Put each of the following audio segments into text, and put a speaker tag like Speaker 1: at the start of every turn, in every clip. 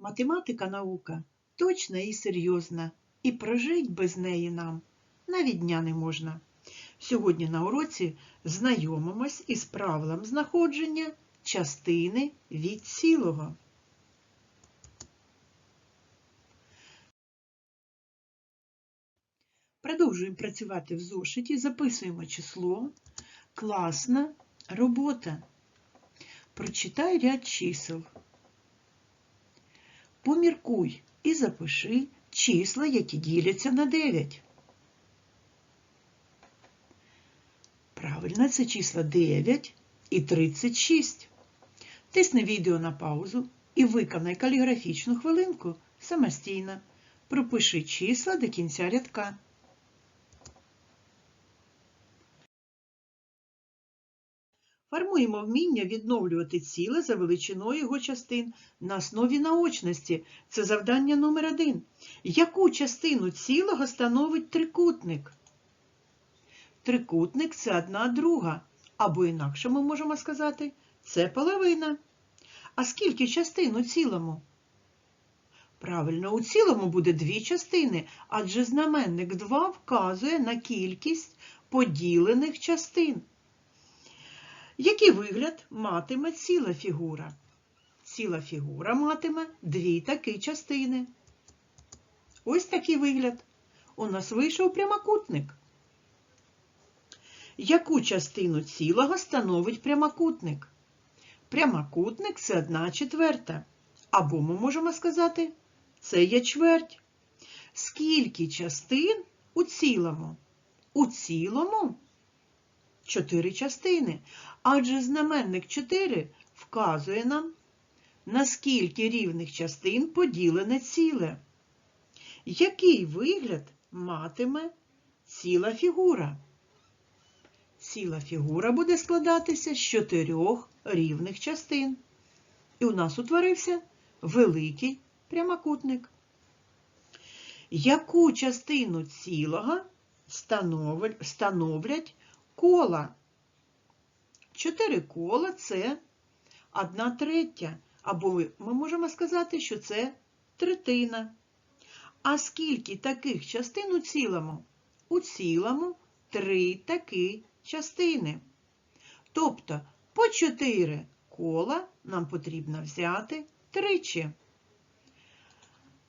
Speaker 1: Математика наука точна і серйозна, і прожить без неї нам навіть дня не можна. Сьогодні на уроці знайомимось із правилом знаходження частини від цілого. Продовжуємо працювати в зошиті, записуємо число. Класна робота. Прочитай ряд чисел. Поміркуй і запиши числа, які діляться на 9. Правильно, це числа 9 і 36. Тисни відео на паузу і виконай каліграфічну хвилинку самостійно. Пропиши числа до кінця рядка. Формуємо вміння відновлювати ціле за величиною його частин на основі наочності. Це завдання номер один. Яку частину цілого становить трикутник? Трикутник це одна друга. Або інакше ми можемо сказати, це половина. А скільки частин у цілому? Правильно, у цілому буде дві частини, адже знаменник 2 вказує на кількість поділених частин. Який вигляд матиме ціла фігура? Ціла фігура матиме дві такі частини. Ось такий вигляд. У нас вийшов прямокутник. Яку частину цілого становить прямокутник? Прямокутник це одна четверта. Або ми можемо сказати, це є чверть. Скільки частин у цілому? У цілому чотири частини. Адже знаменник 4 вказує нам, на скільки рівних частин поділене ціле. Який вигляд матиме ціла фігура? Ціла фігура буде складатися з чотирьох рівних частин. І у нас утворився великий прямокутник. Яку частину цілого становлять кола? Чотири кола це одна третя. Або ми можемо сказати, що це третина. А скільки таких частин у цілому? У цілому три такі частини. Тобто по чотири кола нам потрібно взяти тричі.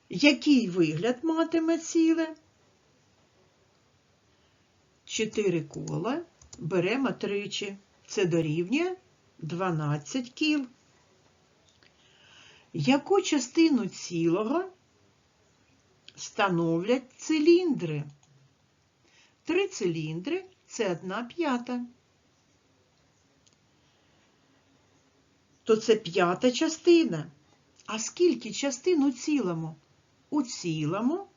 Speaker 1: Який вигляд матиме ціле? Чотири кола беремо тричі. Це дорівнює 12 кіл. Яку частину цілого становлять циліндри? Три циліндри це одна п'ята. То це п'ята частина. А скільки частин у цілому? У цілому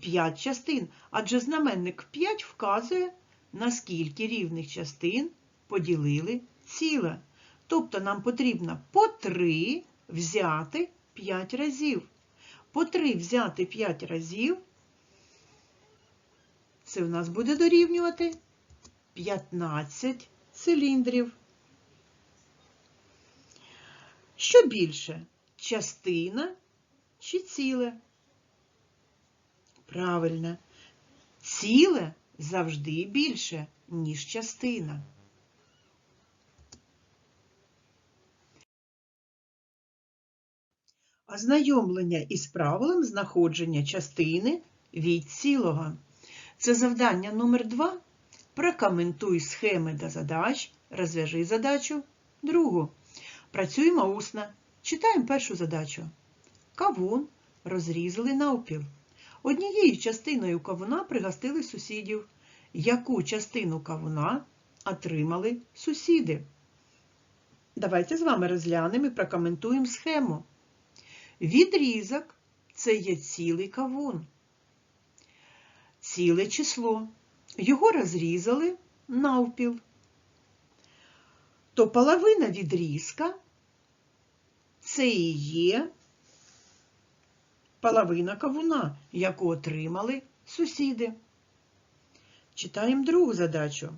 Speaker 1: 5 частин, адже знаменник 5 вказує, на скільки рівних частин поділили ціле. Тобто нам потрібно по 3 взяти 5 разів. По 3 взяти 5 разів, це в нас буде дорівнювати 15 циліндрів. Що більше? Частина чи ціле? Правильно, ціле завжди більше, ніж частина. Ознайомлення із правилом знаходження частини від цілого. Це завдання номер 2 Прокоментуй схеми до задач, розв'яжи задачу. Другу. Працюємо усно. Читаємо першу задачу. Кавун розрізали навпіл. Однією частиною кавуна пригостили сусідів. Яку частину кавуна отримали сусіди? Давайте з вами розглянемо і прокоментуємо схему. Відрізок це є цілий кавун. Ціле число. Його розрізали навпіл. То половина відрізка це і є половина кавуна, яку отримали сусіди. Читаємо другу задачу.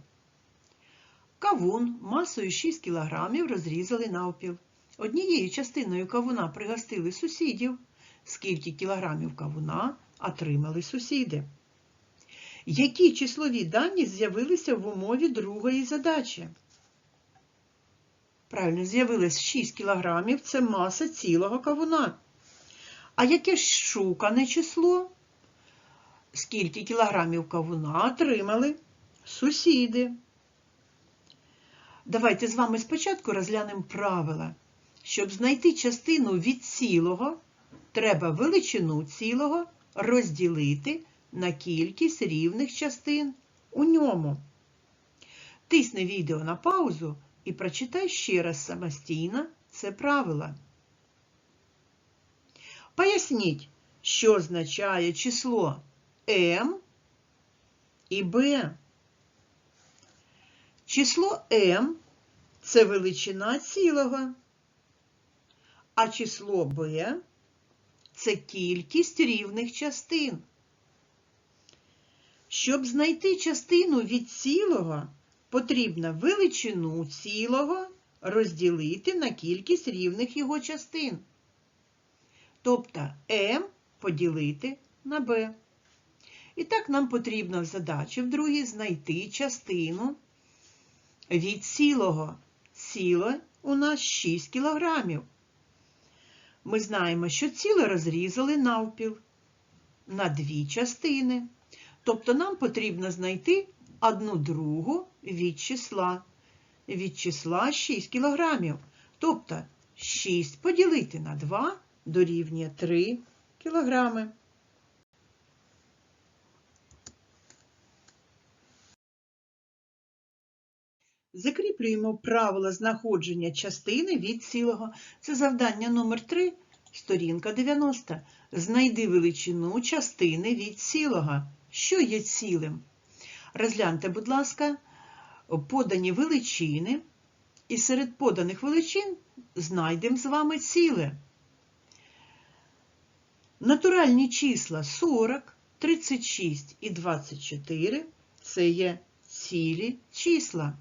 Speaker 1: Кавун масою 6 кг розрізали навпіл. однією частиною кавуна пригостили сусідів, скільки кілограмів кавуна отримали сусіди. Які числові дані з'явилися в умові другої задачі? Правильно, з'явилось 6 кілограмів – це маса цілого кавуна. А яке ж шукане число? Скільки кілограмів кавуна отримали сусіди? Давайте з вами спочатку розглянемо правила. Щоб знайти частину від цілого, треба величину цілого розділити на кількість рівних частин у ньому. Тисни відео на паузу і прочитай ще раз самостійно це правило. Поясніть, що означає число m і b. Число m – це величина цілого, а число b – це кількість рівних частин. Щоб знайти частину від цілого, потрібно величину цілого розділити на кількість рівних його частин. Тобто m поділити на b. І так нам потрібно в задачі в другій знайти частину від цілого. Ціле у нас 6 кілограмів. Ми знаємо, що ціле розрізали навпіл на дві частини. Тобто нам потрібно знайти одну другу від числа. Від числа 6 кілограмів. Тобто 6 поділити на 2 дорівнює 3 кілограми. Закріплюємо правила знаходження частини від цілого. Це завдання номер 3, сторінка 90. Знайди величину частини від цілого. Що є цілим? Розгляньте, будь ласка, подані величини, і серед поданих величин знайдемо з вами ціле. Натуральні числа 40, 36 і 24 це є цілі числа.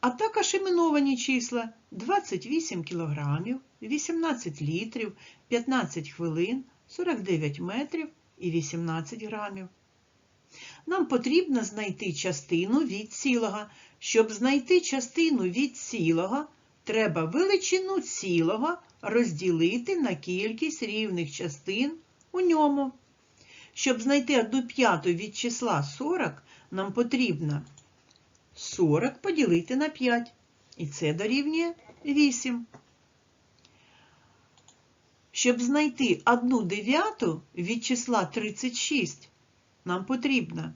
Speaker 1: А також іменовані числа 28 кілограмів, 18 літрів, 15 хвилин, 49 метрів і 18 грамів. Нам потрібно знайти частину від цілого. Щоб знайти частину від цілого, треба величину цілого розділити на кількість рівних частин у ньому. Щоб знайти 1 п'яту від числа 40, нам потрібно 40 поділити на 5. І це дорівнює 8. Щоб знайти 1 дев'яту від числа 36, нам потрібно,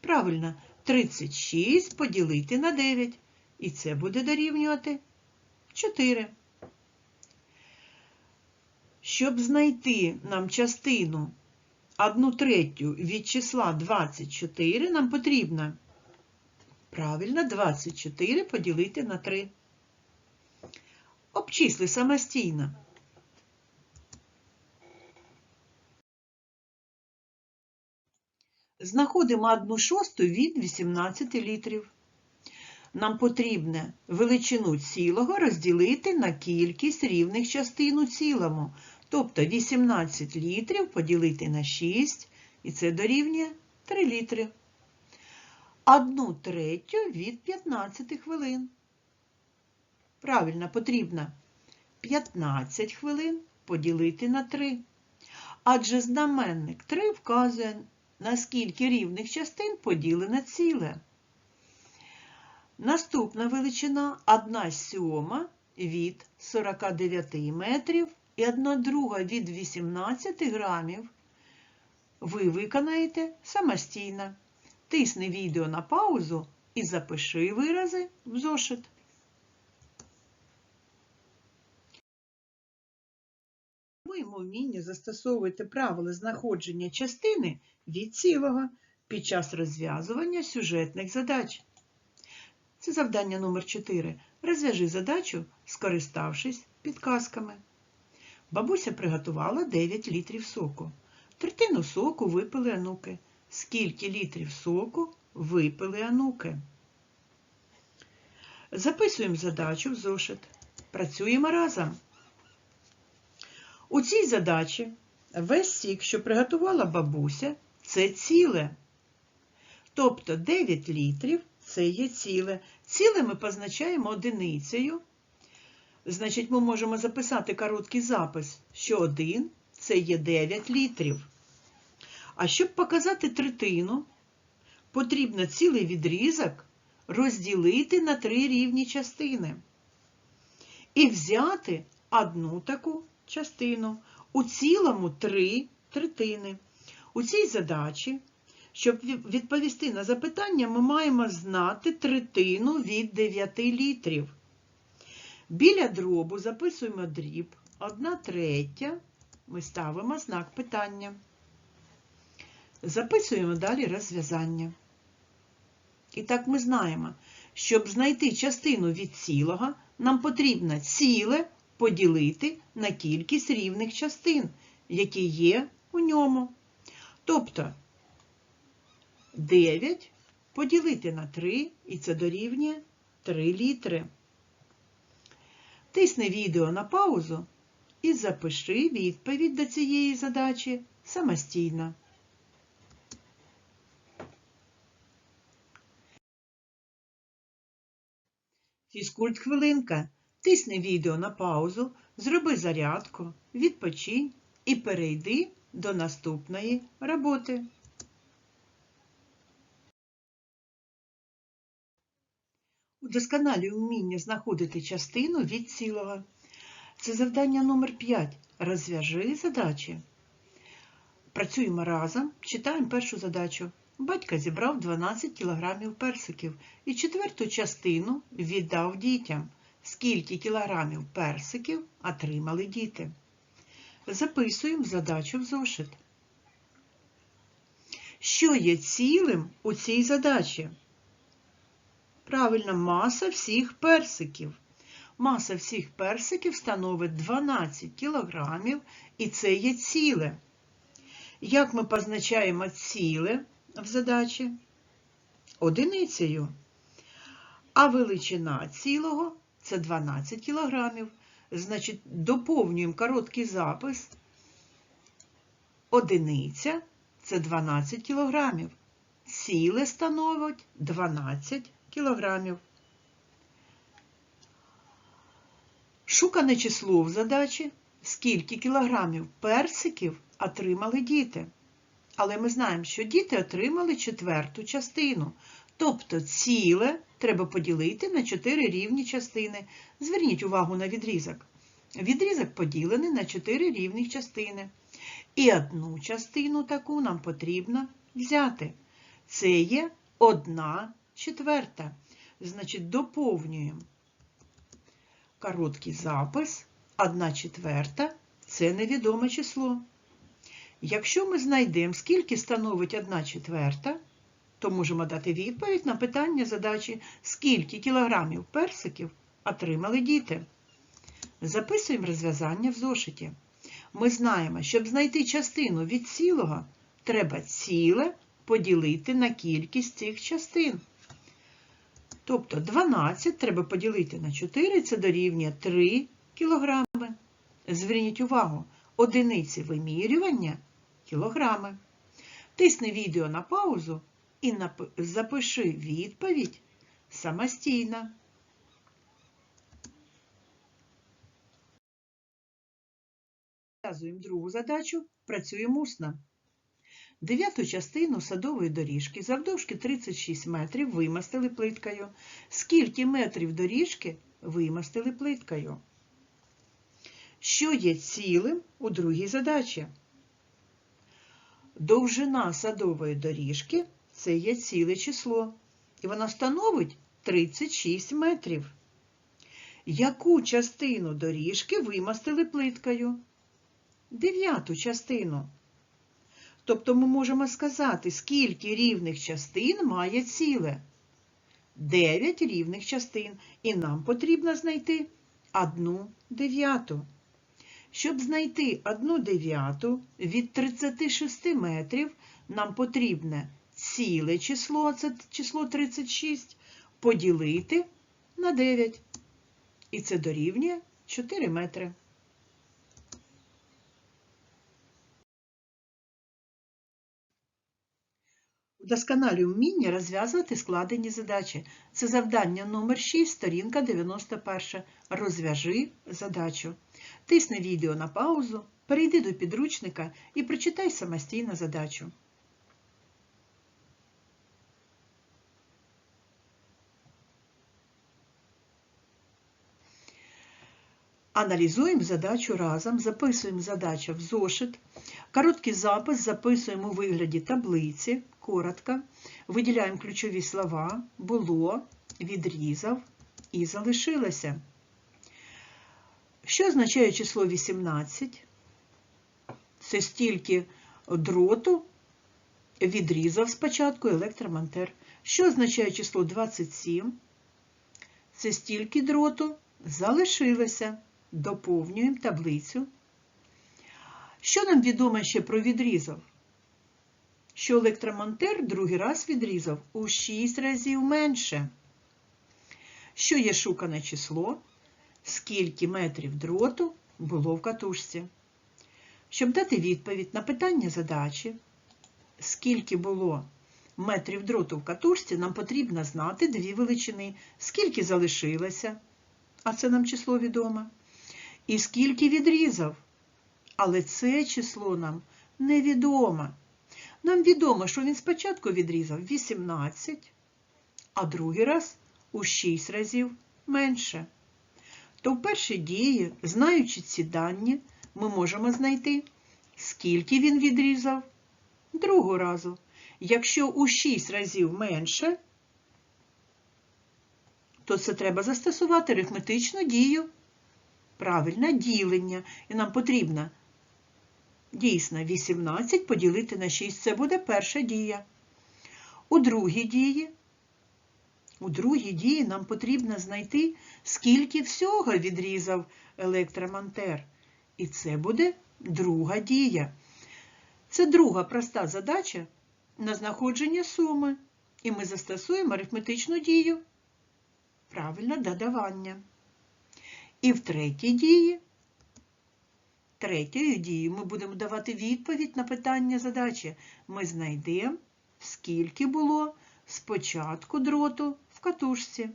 Speaker 1: правильно, 36 поділити на 9. І це буде дорівнювати 4. Щоб знайти нам частину 1 третю від числа 24, нам потрібно Правильно, 24 поділити на 3. Обчисли самостійно. Знаходимо 1 шосту від 18 літрів. Нам потрібно величину цілого розділити на кількість рівних частин у цілому. Тобто 18 літрів поділити на 6, і це дорівнює 3 літри. Одну третю від 15 хвилин. Правильно, потрібно 15 хвилин поділити на 3. Адже знаменник 3 вказує, на скільки рівних частин поділене ціле. Наступна величина 1 сьома від 49 метрів і 1 друга від 18 грамів. Ви виконаєте самостійно. Тисни відео на паузу і запиши вирази в зошит. Моєму вмінню застосовуйте правила знаходження частини від цілого під час розв'язування сюжетних задач. Це завдання номер 4. Розв'яжи задачу, скориставшись підказками. Бабуся приготувала 9 літрів соку. Третину соку випили ануки. Скільки літрів соку випили ануки? Записуємо задачу в зошит. Працюємо разом. У цій задачі весь сік, що приготувала бабуся, це ціле. Тобто 9 літрів це є ціле. Ціле ми позначаємо одиницею. Значить, ми можемо записати короткий запис, що 1 це є 9 літрів. А щоб показати третину, потрібно цілий відрізок розділити на три рівні частини. І взяти одну таку частину. У цілому три третини. У цій задачі, щоб відповісти на запитання, ми маємо знати третину від 9 літрів. Біля дробу записуємо дріб 1 третя. Ми ставимо знак питання. Записуємо далі розв'язання. І так ми знаємо, щоб знайти частину від цілого, нам потрібно ціле поділити на кількість рівних частин, які є у ньому. Тобто 9 поділити на 3, і це дорівнює 3 літри. Тисни відео на паузу і запиши відповідь до цієї задачі самостійно. Фізкульт хвилинка. Тисни відео на паузу, зроби зарядку, відпочинь і перейди до наступної роботи. Удосконалюй вміння знаходити частину від цілого. Це завдання номер 5. Розв'яжи задачі. Працюємо разом, читаємо першу задачу. Батько зібрав 12 кілограмів персиків і четверту частину віддав дітям. Скільки кілограмів персиків отримали діти? Записуємо задачу в зошит. Що є цілим у цій задачі? Правильно, маса всіх персиків. Маса всіх персиків становить 12 кілограмів, і це є ціле. Як ми позначаємо ціле в задачі? Одиницею. А величина цілого це 12 кілограмів. Значить, доповнюємо короткий запис. Одиниця це 12 кілограмів. Ціле становить 12 кілограмів. Шукане число в задачі, скільки кілограмів персиків отримали діти. Але ми знаємо, що діти отримали четверту частину. Тобто ціле треба поділити на 4 рівні частини. Зверніть увагу на відрізок. Відрізок поділений на 4 рівних частини. І одну частину таку нам потрібно взяти. Це є одна четверта. Значить, доповнюємо короткий запис. Одна четверта це невідоме число. Якщо ми знайдемо, скільки становить 1 четверта, то можемо дати відповідь на питання задачі, скільки кілограмів персиків отримали діти. Записуємо розв'язання в зошиті. Ми знаємо, щоб знайти частину від цілого, треба ціле поділити на кількість цих частин. Тобто 12 треба поділити на 4, це дорівнює 3 кілограми. Зверніть увагу, одиниці вимірювання кілограми. Тисни відео на паузу і запиши відповідь самостійно. Розв'язуємо другу задачу, працюємо усно. Дев'яту частину садової доріжки завдовжки 36 метрів вимастили плиткою. Скільки метрів доріжки вимастили плиткою? Що є цілим у другій задачі? Довжина садової доріжки це є ціле число. І вона становить 36 метрів. Яку частину доріжки вимастили плиткою? Дев'яту частину. Тобто ми можемо сказати, скільки рівних частин має ціле. 9 рівних частин. І нам потрібно знайти одну дев'яту. Щоб знайти одну дев'яту від 36 метрів, нам потрібне ціле число, це число 36, поділити на 9. І це дорівнює 4 метри. Вдосконалюй вміння розв'язувати складені задачі. Це завдання номер 6, сторінка 91. Розв'яжи задачу. Тисни відео на паузу, перейди до підручника і прочитай самостійно задачу. Аналізуємо задачу разом, записуємо задачу в зошит. Короткий запис записуємо у вигляді таблиці, коротко. Виділяємо ключові слова було, відрізав і залишилося. Що означає число 18? Це стільки дроту відрізав спочатку електромонтер. Що означає число 27? Це стільки дроту залишилося. Доповнюємо таблицю. Що нам відомо ще про відрізав? Що електромонтер другий раз відрізав у 6 разів менше. Що є шукане число? Скільки метрів дроту було в катушці? Щоб дати відповідь на питання задачі, скільки було метрів дроту в катушці, нам потрібно знати дві величини. Скільки залишилося, а це нам число відомо. І скільки відрізав. Але це число нам невідомо. Нам відомо, що він спочатку відрізав 18, а другий раз у 6 разів менше. То в першій дії, знаючи ці дані, ми можемо знайти, скільки він відрізав другого разу. Якщо у 6 разів менше, то це треба застосувати арифметичну дію. Правильне ділення. І нам потрібно дійсно 18 поділити на 6. Це буде перша дія. У другій дії, у другій дії нам потрібно знайти, скільки всього відрізав електромонтер. І це буде друга дія. Це друга проста задача на знаходження суми. І ми застосуємо арифметичну дію. Правильно, додавання. І в третій дії, третьою дією ми будемо давати відповідь на питання задачі. Ми знайдемо, скільки було спочатку дроту в катушці.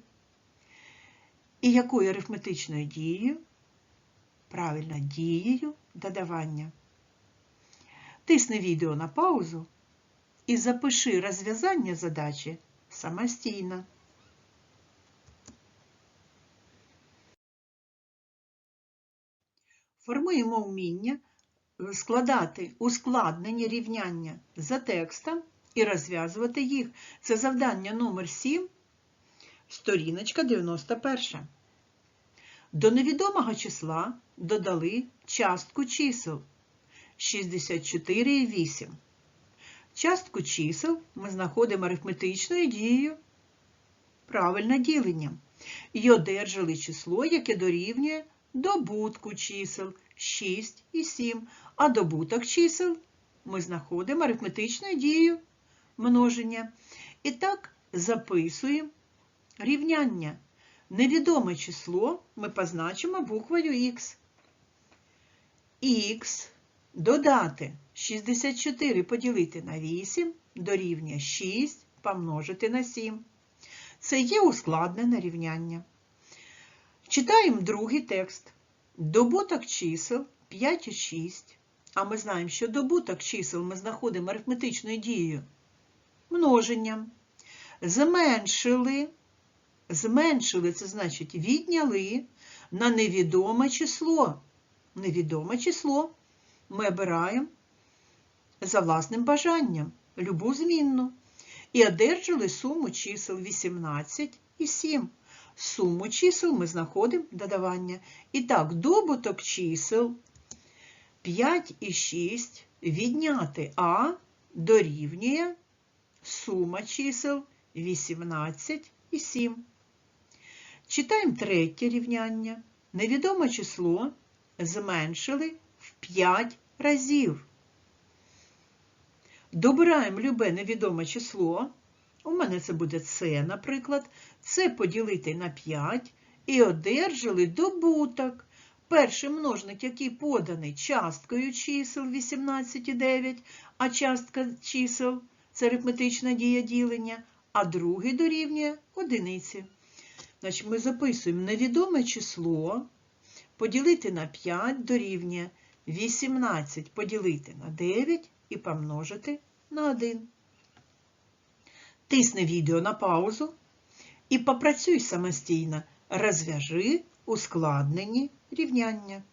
Speaker 1: І якою арифметичною дією? Правильно, дією додавання. Тисни відео на паузу і запиши розв'язання задачі самостійно. Формуємо вміння складати ускладнені рівняння за текстом і розв'язувати їх. Це завдання номер 7, сторіночка 91. До невідомого числа додали частку чисел 64 і 8. Частку чисел ми знаходимо арифметичною дією правильне ділення. І одержали число, яке дорівнює добутку чисел 6 і 7, а добуток чисел ми знаходимо арифметичною дією множення. І так записуємо рівняння. Невідоме число ми позначимо буквою Х. Х додати 64 поділити на 8 дорівнює 6 помножити на 7. Це є ускладнене рівняння. Читаємо другий текст. Добуток чисел 5 і 6. А ми знаємо, що добуток чисел ми знаходимо арифметичною дією множенням. Зменшили, зменшили, це значить відняли на невідоме число. Невідоме число ми обираємо за власним бажанням любу змінну. І одержали суму чисел 18 і 7. Суму чисел ми знаходимо додавання. І так, добуток чисел 5 і 6 відняти А дорівнює сума чисел 18 і 7. Читаємо третє рівняння. Невідоме число зменшили в 5 разів. Добираємо любе невідоме число. У мене це буде С, наприклад. Це поділити на 5 і одержали добуток. Перший множник, який поданий часткою чисел 18 і 9, а частка чисел це арифметична дія ділення, а другий дорівнює одиниці. Значить, ми записуємо невідоме число поділити на 5 дорівнює 18 поділити на 9 і помножити на 1. Тисни відео на паузу і попрацюй самостійно. Розв'яжи ускладнені рівняння.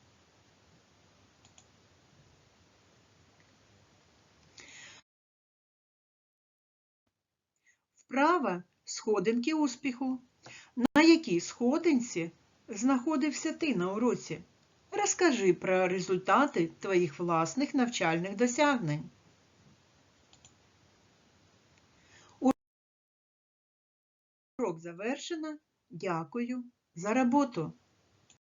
Speaker 1: Вправа сходинки успіху. На якій сходинці знаходився ти на уроці? Розкажи про результати твоїх власних навчальних досягнень. Урок завершено. Дякую за роботу.